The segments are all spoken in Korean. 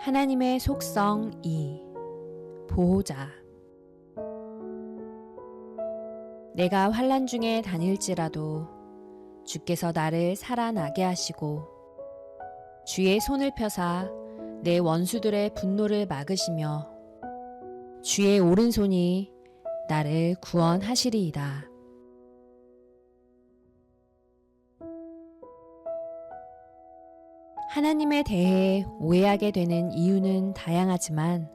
하나님의 속성 2 보호자 내가 환란 중에 다닐지라도 주께서 나를 살아나게 하시고 주의 손을 펴사 내 원수들의 분노를 막으시며 주의 오른손이 나를 구원하시리이다. 하나님에 대해 오해하게 되는 이유는 다양하지만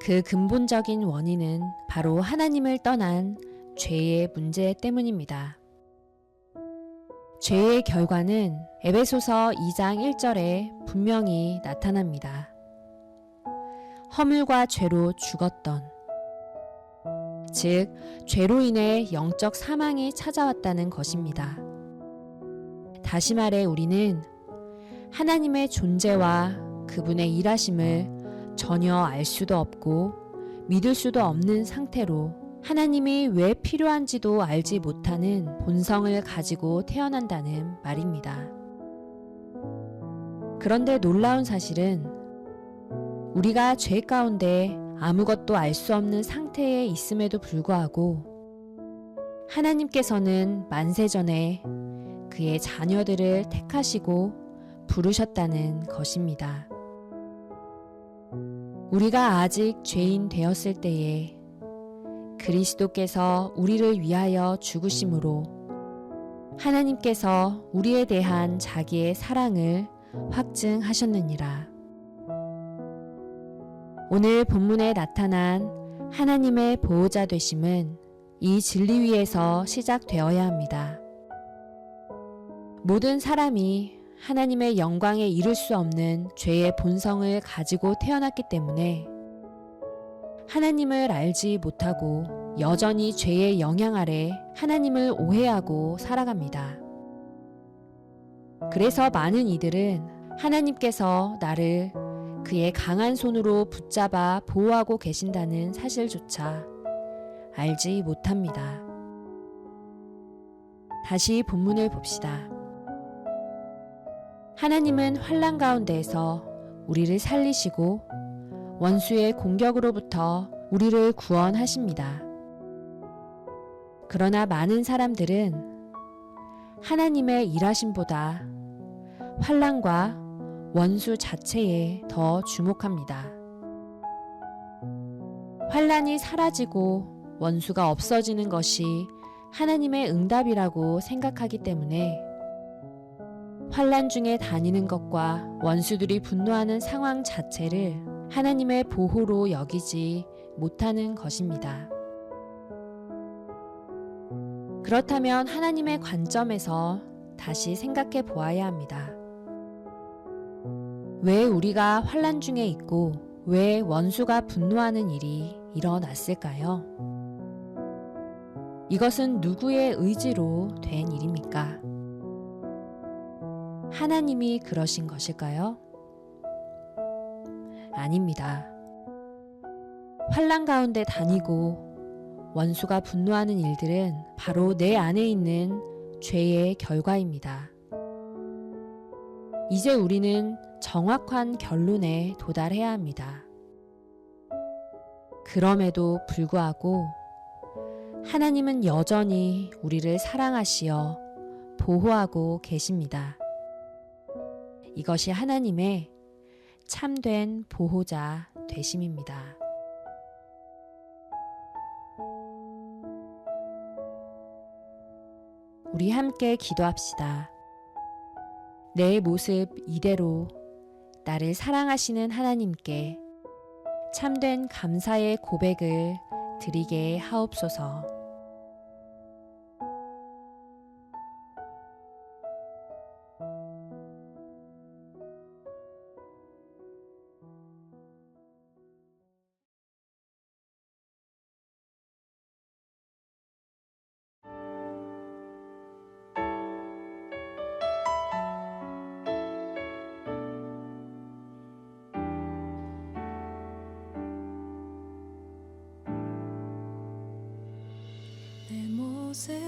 그 근본적인 원인은 바로 하나님을 떠난 죄의 문제 때문입니다. 죄의 결과는 에베소서 2장 1절에 분명히 나타납니다. 허물과 죄로 죽었던 즉 죄로 인해 영적 사망이 찾아왔다는 것입니다. 다시 말해 우리는 하나님의 존재와 그분의 일하심을 전혀 알 수도 없고 믿을 수도 없는 상태로 하나님이 왜 필요한지도 알지 못하는 본성을 가지고 태어난다는 말입니다. 그런데 놀라운 사실은 우리가 죄 가운데 아무것도 알 수 없는 상태에 있음에도 불구하고 하나님께서는 만세전에 그의 자녀들을 택하시고 부르셨다는 것입니다. 우리가 아직 죄인 되었을 때에 그리스도께서 우리를 위하여 죽으심으로 하나님께서 우리에 대한 자기의 사랑을 확증하셨느니라. 오늘 본문에 나타난 하나님의 보호자 되심은 이 진리 위에서 시작되어야 합니다. 모든 사람이 하나님의 영광에 이를 수 없는 죄의 본성을 가지고 태어났기 때문에 하나님을 알지 못하고 여전히 죄의 영향 아래 하나님을 오해하고 살아갑니다. 그래서 많은 이들은 하나님께서 나를 그의 강한 손으로 붙잡아 보호하고 계신다는 사실조차 알지 못합니다. 다시 본문을 봅시다. 하나님은 환란 가운데에서 우리를 살리시고 원수의 공격으로부터 우리를 구원하십니다. 그러나 많은 사람들은 하나님의 일하심보다 환란과 원수 자체에 더 주목합니다. 환란이 사라지고 원수가 없어지는 것이 하나님의 응답이라고 생각하기 때문에 환란 중에 다니는 것과 원수들이 분노하는 상황 자체를 하나님의 보호로 여기지 못하는 것입니다. 그렇다면 하나님의 관점에서 다시 생각해 보아야 합니다. 왜 우리가 환란 중에 있고 왜 원수가 분노하는 일이 일어났을까요? 이것은 누구의 의지로 된 일입니까? 하나님이 그러신 것일까요? 아닙니다. 환란 가운데 다니고 원수가 분노하는 일들은 바로 내 안에 있는 죄의 결과입니다. 이제 우리는 정확한 결론에 도달해야 합니다. 그럼에도 불구하고 하나님은 여전히 우리를 사랑하시어 보호하고 계십니다. 이것이 하나님의 참된 보호자 되심입니다. 우리 함께 기도합시다. 내 모습 이대로 나를 사랑하시는 하나님께 참된 감사의 고백을 드리게 하옵소서. roses.